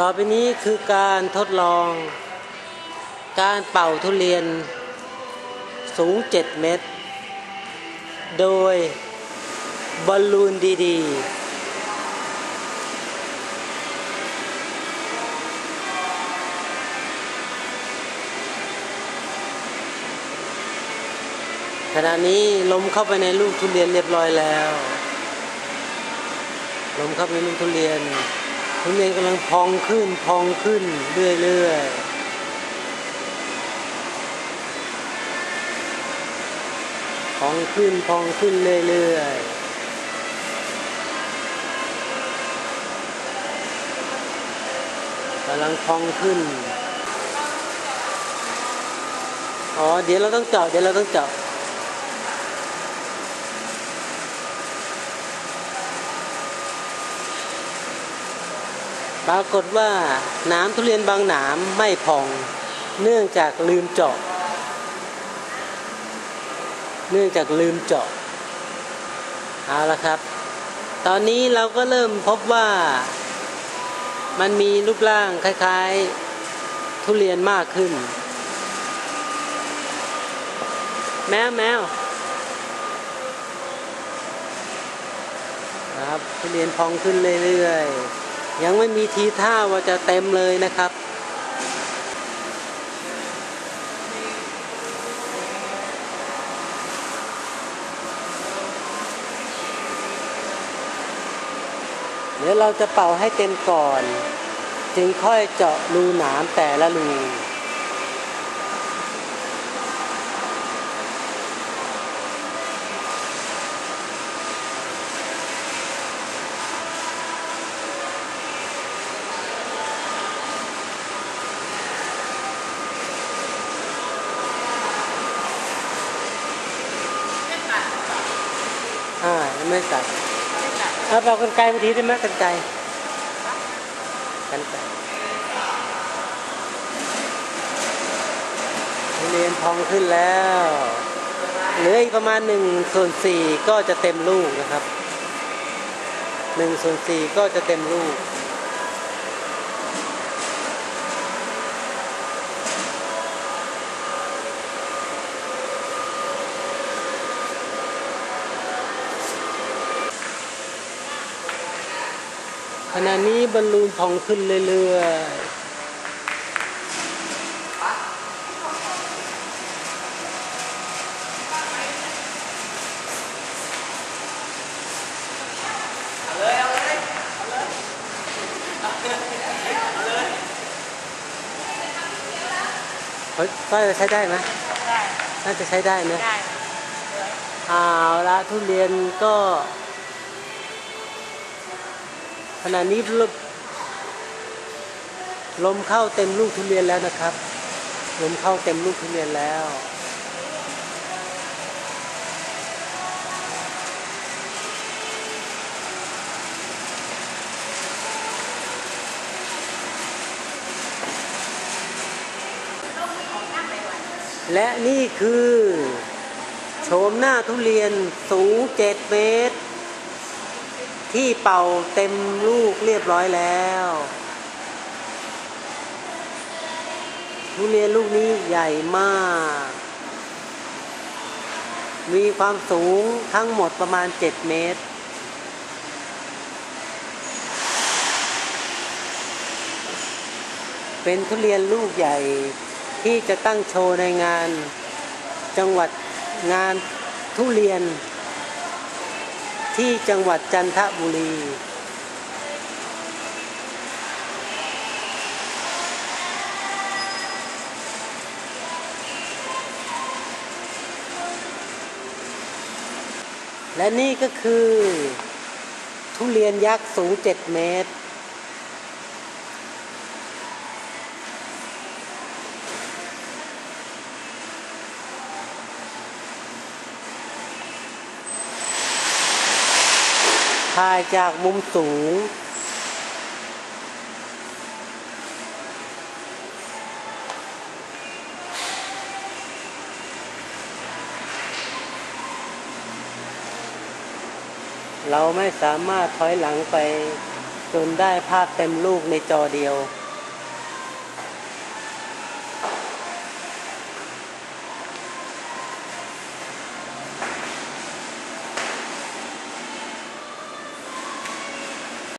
ต่อไปนี้คือการทดลอง การเป่าทุเรียนสูง 7 เมตร โดยบอลลูนดีๆ ขณะนี้ลมเข้าไปในลูกทุเรียนเรียบร้อยแล้ว ลมเข้าไปในลูกทุเรียน ทุเรียนกำลังพองขึ้นพองขึ้นเรื่อยๆพองขึ้นพองขึ้นเรื่อยๆกำลังพองขึ้น อ๋อ เดี๋ยวเราต้องเจาะ เดี๋ยวเราต้องเจาะ ปรากฏว่าหน้ำทุเรียนบางหนามไม่พอง เนื่องจากลืมเจาะ เนื่องจากลืมเจาะเอาละครับ ตอนนี้เราก็เริ่มพบว่ามันมีรูปร่างคล้ายๆ ทุเรียนมากขึ้น แมวแมวครับทุเรียนพองขึ้นเรื่อยๆ ยังไม่มีทีท่าว่าจะเต็มเลยนะครับ เดี๋ยวเราจะเป่าให้เต็มก่อน จึงค่อยเจาะรูหนามแต่ละรู ไม่ตัดเอาเป่ากันไกลบางทีได้ไหมกันไกลกันไกลทุเรียนพองขึ้นแล้วเหลืออีกประมาณหนึ่งส่วนสี่ก็จะเต็มลูกนะครับหนึ่งส่วนสี่ก็จะเต็มลูก ขณะนี้บอลลูนพองขึ้นเรื่อยๆเฮ้ยก้อยจะใช้ได้ไหมได้ น่าจะใช้ได้นะได้เอาละทุเรียนก็ ขณะนี้ลมลมเข้าเต็มลูกทุเรียนแล้วนะครับ ลมเข้าเต็มลูกทุเรียนแล้วและนี่คือ โฉมหน้าทุเรียนสูงเจ็ดเมตร ที่เป่าเต็มลูกเรียบร้อยแล้วทุเรียนลูกนี้ใหญ่มาก มีความสูงทั้งหมดประมาณ 7 เมตร เป็นทุเรียนลูกใหญ่ที่จะตั้งโชว์ในงานจังหวัดงานทุเรียน ที่จังหวัดจันทบุรี และนี่ก็คือ ทุเรียนยักษ์สูง 7 เมตร ถ่ายจากมุมสูง เราไม่สามารถถอยหลังไปจนได้ภาพเต็มลูกในจอเดียว